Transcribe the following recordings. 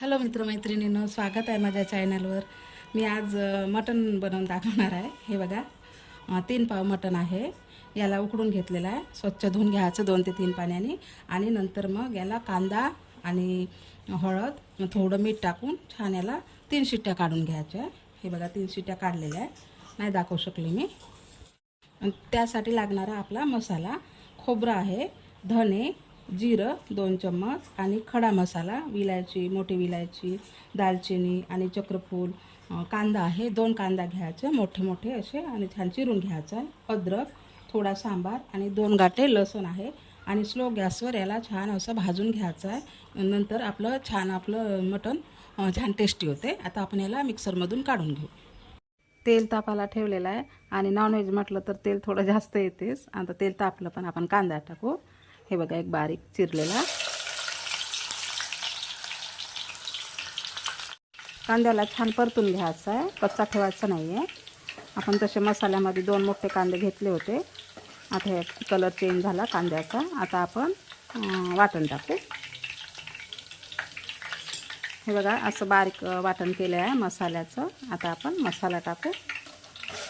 Hello मित्रमैत्रिणींनो स्वागत आहे माझ्या चॅनलवर मी आज मटण बनवून दाखवणार आहे. हे बघा तीन पाव मटण आहे. याला उकडून घेतलेलं आहे. स्वच्छ धुवून घ्यायचं दोन ते तीन पाण्याने. आणि नंतर मग याला कांदा आणि हळद थोडं मीठ टाकून छान याला तीन शिट्ट्या काढून घ्यायच्या हे बघा तीन शिट्ट्या काढलेल्या आहे. नाही दाखवू शकले मी. त्यासाठी लागणारा आपला मसाला खोबरं आहे धने जिरं दोन चम्मच आणि खडा मसाला विलायची मोठी विलायची दालचिनी आणि चक्रफूल कांदा आहे. दोन कांदा घ्यायचे मोठे मोठे असे आणि छान चिरून घ्यायचा. आहे अद्रक थोडा सांबार आणि दोन गाठे लसूण आहे. आणि स्लो गॅसवर याला छान असं भाजून घ्यायचं आहे. नंतर आपलं छान आपलं मटण छान टेस्टी होते. आता आपण याला मिक्सरमधून काढून घेऊ. तेल तापायला ठेवलेलं आहे. आणि नॉनव्हेज म्हटलं तर तेल थोडं जास्त येतेच. आता तेल तापलं पण आपण कांदा टाकू. हे बघा एक बारीक चिरलेला कांद्याला छान परतून घ्यायचा आहे. कच्चा ठेवायचा नाही आहे आपण तसे मसाल्यामध्ये दोन मोठे कांदे घेतले होते. आता हे कलर चेंज झाला कांद्याचा. आता आपण वाटण टाकू. हे बघा असं बारीक वाटण केलं आहे मसाल्याचं. आता आपण मसाला टाकू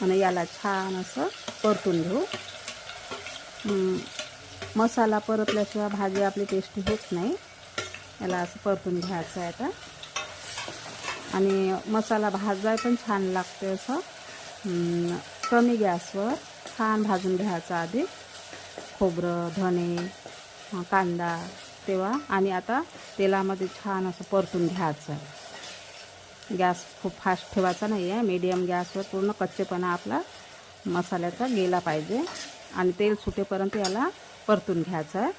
आणि याला छान असं परतून घेऊ. मसाला परतल्याशिवाय भाजी आपली टेस्टी होत नाही. याला असं परतून घ्यायचं आहे आता. आणि मसाला भाजाय पण छान लागते असं. कमी गॅसवर छान भाजून घ्यायचं आधी. खोबरं धणे कांदा तेव्हा. आणि आता तेलामध्ये छान असं परतून घ्यायचं आहे. गॅस खूप फास्ट ठेवायचा नाही आहे मीडियम गॅसवर पूर्ण कच्चेपणा आपला मसाल्याचा गेला पाहिजे. आणि तेल सुटेपर्यंत याला परतून घ्यायचं आहे.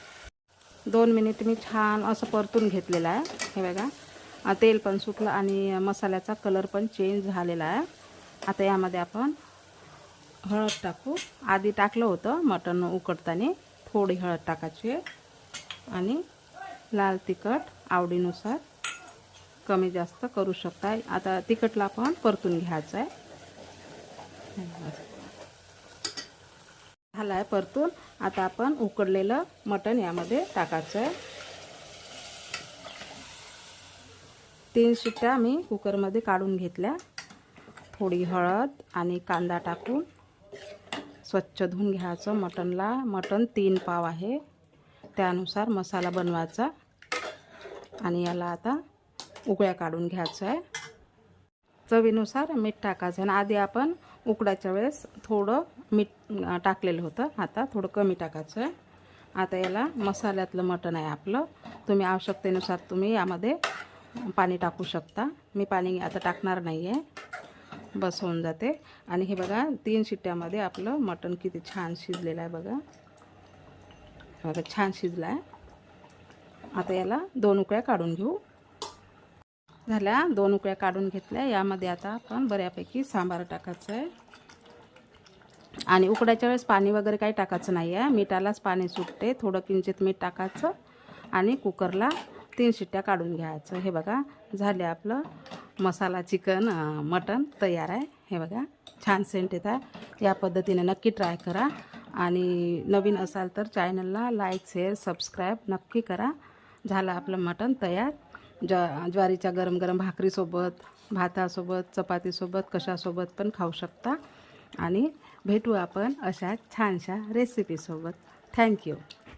दोन मिनिट मी छान असं परतून घेतलेलं आहे. हे बघा तेल पण सुटलं आणि मसाल्याचा कलर पण चेंज झालेला आहे. आता यामध्ये आपण हळद टाकू. आधी टाकलं होतं मटण उकडताना थोडी हळद टाकायची आणि लाल तिखट आवडीनुसार कमी जास्त करू शकता आता तिखटला आपण परतून घ्यायचं आहे. झाला आहे परतून आता आपण उकडलेलं मटण यामध्ये टाकायचं आहे तीन शिट्ट्या मी कुकरमध्ये काढून घेतल्या. थोडी हळद आणि कांदा टाकून स्वच्छ धुवून घ्यायचं मटणला. मटण तीन पाव आहे. त्यानुसार मसाला बनवायचा. आणि याला आता उकळ्या काढून घ्यायचं आहे चवीनुसार मीठ टाकायचं. आणि आधी आपण उकडायच्या वेळेस थोडं मीठ टाकलेलं होतं. आता थोडं कमी टाकायचं आहे. आता याला मसाल्यातलं मटण आहे आपलं. तुम्ही आवश्यकतेनुसार तुम्ही यामध्ये पाणी टाकू शकता. मी पाणी आता टाकणार नाही आहे बस होऊन जाते. आणि हे बघा तीन शिट्ट्यामध्ये आपलं मटण किती छान शिजलेलं आहे बघा. बघा छान शिजलं आहे. आता याला दोन उकळ्या काढून घेऊ. झाल्या दोन उकळ्या काढून घेतल्या. यामध्ये आता आपण बऱ्यापैकी सांबार टाकायचं आहे. आणि उकडायच्या वेळेस पाणी वगैरे काही टाकायचं नाही आहे मिठालाच पाणी सुटते. थोडं किंचित मीठ टाकायचं आणि कुकरला तीन शिट्ट्या काढून घ्यायचं. हे बघा झाले आपलं मसाला चिकन मटन मटण तयार आहे. हे बघा छान सेंट येत आहे. या पद्धतीने नक्की ट्राय करा. आणि नवीन असाल तर चॅनलला लाईक शेअर सबस्क्राईब नक्की करा. झालं आपलं मटण तयार. ज ज्वारीच्या गरम गरम भाकरीसोबत भातासोबत चपातीसोबत कशासोबत पण खाऊ शकता. आणि भेटू आपण अशा छानशा रेसिपीसोबत थँक्यू